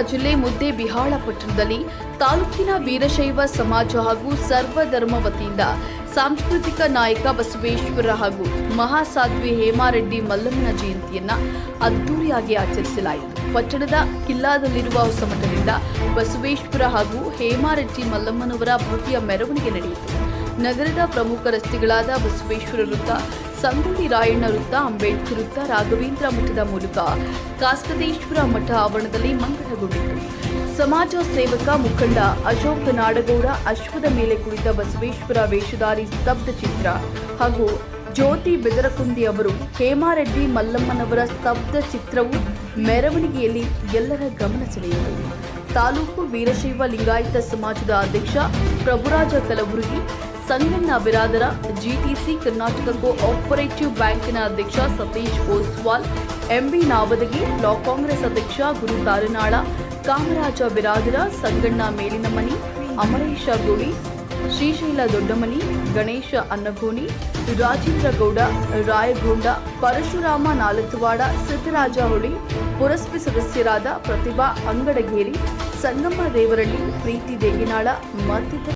ಜಿಲ್ಲೆ ಮುದ್ದೇಬಿಹಾಳ ಪಟ್ಟಣದಲ್ಲಿ ತಾಲೂಕಿನ ವೀರಶೈವ ಸಮಾಜ ಹಾಗೂ ಸರ್ವಧರ್ಮ ವತಿಯಿಂದ ಸಾಂಸ್ಕೃತಿಕ ನಾಯಕ ಬಸವೇಶ್ವರ ಹಾಗೂ ಮಹಾಸಾಧ್ವಿ ಹೇಮಾರೆಡ್ಡಿ ಮಲ್ಲಮ್ಮನ ಜಯಂತಿಯನ್ನ ಅದ್ದೂರಿಯಾಗಿ ಆಚರಿಸಲಾಯಿತು. ಪಟ್ಟಣದ ಕಿಲ್ಲಾದಲ್ಲಿರುವ ಹೊಸಮಠದಿಂದ ಬಸವೇಶ್ವರ ಹಾಗೂ ಹೇಮಾರೆಡ್ಡಿ ಮಲ್ಲಮ್ಮನವರ ಭವ್ಯ ಮೆರವಣಿಗೆ ನಡೆಯಿತು. ನಗರದ ಪ್ರಮುಖ ರಸ್ತೆಗಳಾದ ಬಸವೇಶ್ವರ ವೃತ್ತ ಸಂಗೊಳ್ಳಿ ರಾಯಣ್ಣ ವೃತ್ತ ಅಂಬೇಡ್ಕರ್ ವೃತ್ತ ರಾಘವೇಂದ್ರ ಮಠದ ಮೂಲಕ ಕಾಸ್ಕದೇಶ್ವರ ಮಠ ಆವರಣದಲ್ಲಿ ಮಂಗಳಗೊಂಡಿತು. ಸಮಾಜ ಸೇವಕ ಮುಖಂಡ ಅಶೋಕ್ ನಾಡಗೌಡ ಅಶ್ವದ ಮೇಲೆ ಕುಳಿತ ಬಸವೇಶ್ವರ ವೇಷಧಾರಿ ಸ್ತಬ್ಧ ಚಿತ್ರ ಹಾಗೂ ಜ್ಯೋತಿ ಬೆದರಕುಂದಿ ಅವರು ಹೇಮಾರೆಡ್ಡಿ ಮಲ್ಲಮ್ಮನವರ ಸ್ತಬ್ಧ ಚಿತ್ರವು ಮೆರವಣಿಗೆಯಲ್ಲಿ ಎಲ್ಲರ ಗಮನ ಸೆಳೆಯಿತು. ತಾಲೂಕು ವೀರಶೈವ ಲಿಂಗಾಯತ ಸಮಾಜದ ಅಧ್ಯಕ್ಷ ಪ್ರಭುರಾಜ Kalaburagi Sanganna Biradar, GTC Karnataka cooperative ಬ್ಯಾಂಕಿನ ಅಧ್ಯಕ್ಷ ಸತೀಶ್ ಓಸ್ವಾಲ್, ಎಂಬಿ ನಾವದಗಿ ಬ್ಲಾಕ್ ಕಾಂಗ್ರೆಸ್ ಅಧ್ಯಕ್ಷ ಗುರು ತಾರನಾಳ, ಕಾಮರಾಜ ಬಿರಾದರ, ಸಂಗಣ್ಣ ಮೇಲಿನಮನಿ, ಅಮರೇಶ ಗೋಡಿ ಶ್ರೀಶೈಲ ದೊಡ್ಡಮನಿ, ಗಣೇಶ ಅನ್ನಗೋಣಿ, ರಾಜೇಂದ್ರ ಗೌಡ, ರಾಯಗೋಂಡ, ಪರಶುರಾಮ ನಾಲತ್ವಾಡ ಸಿದ್ದರಾಜ ಹೊಳಿ, ಪುರಸ್ಪಿ ಸದಸ್ಯರಾದ ಪ್ರತಿಭಾ ಅಂಗಡಗೇರಿ, ಸಂಗಮ್ಮ ದೇವರಳ್ಳಿ, ಪ್ರೀತಿ ದೇಗಿನಾಳ ಮತ್ತಿತರ